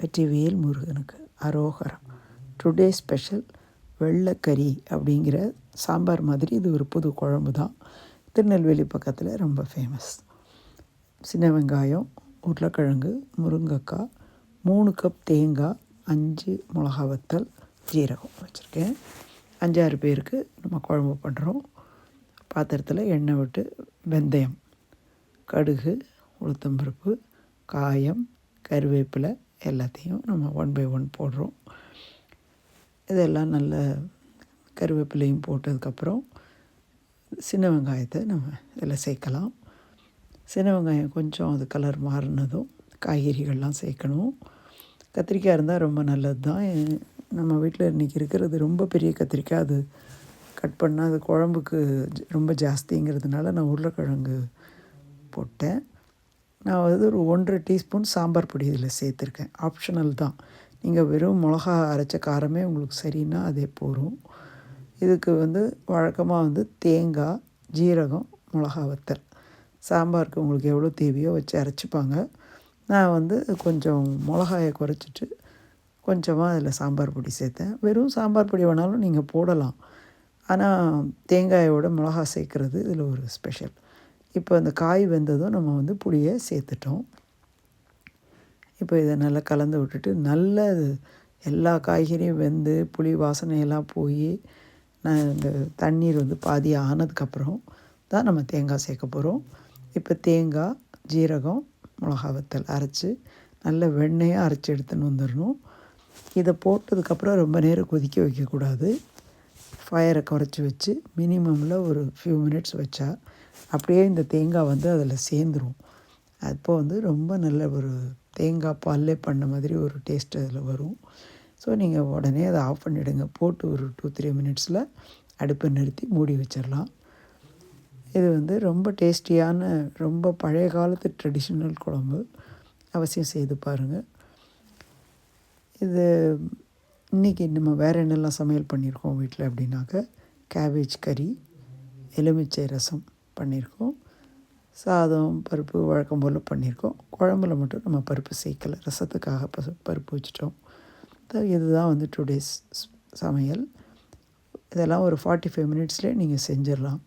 வெற்றிவேல் முருகனுக்கு அரோகரம் today special வெள்ளைக்கறி அப்படிங்கிற சாம்பார் மாதிரி இது ஒரு புது குழம்பு தான். திருநெல்வேலி பக்கத்தில் ரொம்ப ஃபேமஸ் சின்ன வெங்காயம் உருளைக்கிழங்கு முருங்கைக்காய் மூணு கப் தேங்காய் அஞ்சு மிளகா வத்தல் ஜீரகம் வச்சுருக்கேன். அஞ்சாறு பேருக்கு நம்ம குழம்பு பண்ணுறோம் பாத்திரத்தில் எண்ணெய் விட்டு வெந்தயம் கடுகு உளுத்தம்பருப்பு காயம் கருவேப்பிலை எல்லாத்தையும் நம்ம ஒன் பை ஒன் போடுறோம். இதெல்லாம் நல்ல கருவேப்பிலையும் போட்டதுக்கப்புறம் சின்ன வெங்காயத்தை நம்ம இதில் சேர்க்கலாம். சின்ன வெங்காயம் கொஞ்சம் அது கலர் மாறினதும் காய்கறிகள்லாம் சேர்க்கணும். கத்திரிக்காய் இருந்தால் ரொம்ப நல்லது தான். நம்ம வீட்டில் இன்றைக்கி இருக்கிறது ரொம்ப பெரிய கத்திரிக்காய். அது கட் பண்ணால் அது குழம்புக்கு ரொம்ப ஜாஸ்திங்கிறதுனால நான் உருளைக்கிழங்கு போட்டேன். நான் வந்து ஒரு ஒன்றரை டீஸ்பூன் சாம்பார் பொடி இதில் சேர்த்துருக்கேன். ஆப்ஷனல் தான். நீங்கள் வெறும் மிளகா அரைச்ச காரமே உங்களுக்கு சரின்னா அதே போகும் இதுக்கு வந்து வழக்கமாக வந்து தேங்காய் ஜீரகம் மிளகா வத்தல். சாம்பாருக்கு உங்களுக்கு எவ்வளோ தேவையோ வச்சு அரைச்சிப்பாங்க. நான் வந்து கொஞ்சம் மிளகாயை குறைச்சிட்டு கொஞ்சமாக அதில் சாம்பார் பொடி சேர்த்தேன். வெறும் சாம்பார் பொடி வேணாலும் நீங்கள் போடலாம். ஆனால் தேங்காயோட மிளகா சேர்க்குறது இதில் ஒரு ஸ்பெஷல். இப்போ அந்த காய் வெந்ததும் நம்ம வந்து புளியை சேர்த்துட்டோம். இப்போ இதை நல்லா கலந்து விட்டுட்டு நல்ல எல்லா காய்கறியும் வெந்து புளி வாசனையெல்லாம் போய் நான் இந்த தண்ணீர் வந்து பாதி ஆனதுக்கப்புறம் தான் நம்ம தேங்காய் சேர்க்க போகிறோம் இப்போ தேங்காய் ஜீரகம் மிளகா வத்தல் அரைச்சி நல்ல வெண்ணெயாக அரைச்சி எடுத்துன்னு வந்துடணும் இதை போட்டதுக்கப்புறம் ரொம்ப நேரம் கொதிக்க வைக்கக்கூடாது. ஃபயரை குறைச்சி வச்சு மினிமமில் ஒரு ஃபியூ மினிட்ஸ் வச்சா அப்படியே இந்த தேங்காய் வந்து அதில் சேர்ந்துடும் அப்போ வந்து ரொம்ப நல்ல ஒரு தேங்காய் பால்லே பண்ண மாதிரி ஒரு டேஸ்ட் அதில் வரும். ஸோ நீங்கள் உடனே அதை ஆஃப் பண்ணிவிடுங்க போட்டு ஒரு டூ த்ரீ மினிட்ஸில் அடுப்பை நிறுத்தி மூடி வச்சிடலாம். இது வந்து ரொம்ப டேஸ்டியான ரொம்ப பழைய காலத்து ட்ரெடிஷ்னல் குழம்பு. அவசியம் செய்து பாருங்கள் இது இன்றைக்கி நம்ம வேறு என்னெல்லாம் சமையல் பண்ணியிருக்கோம் வீட்டில் அப்படின்னாக்க கேபேஜ் கறி எலுமிச்சை ரசம். பண்ணியிருக்கோம். சாதம் பருப்பு வழக்கம் போல் பண்ணியிருக்கோம். குழம்புல மட்டும் நம்ம பருப்பு சேர்க்கலை. ரசத்துக்காக ப பருப்பு வச்சுட்டோம். இதுதான் வந்து டூ டேஸ் சமையல். இதெல்லாம் ஒரு ஃபார்ட்டி ஃபைவ் மினிட்ஸ்லேயே நீங்கள் செஞ்சிடலாம்.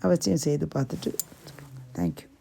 அவசியம் செய்து பார்த்துட்டு. தேங்க்யூ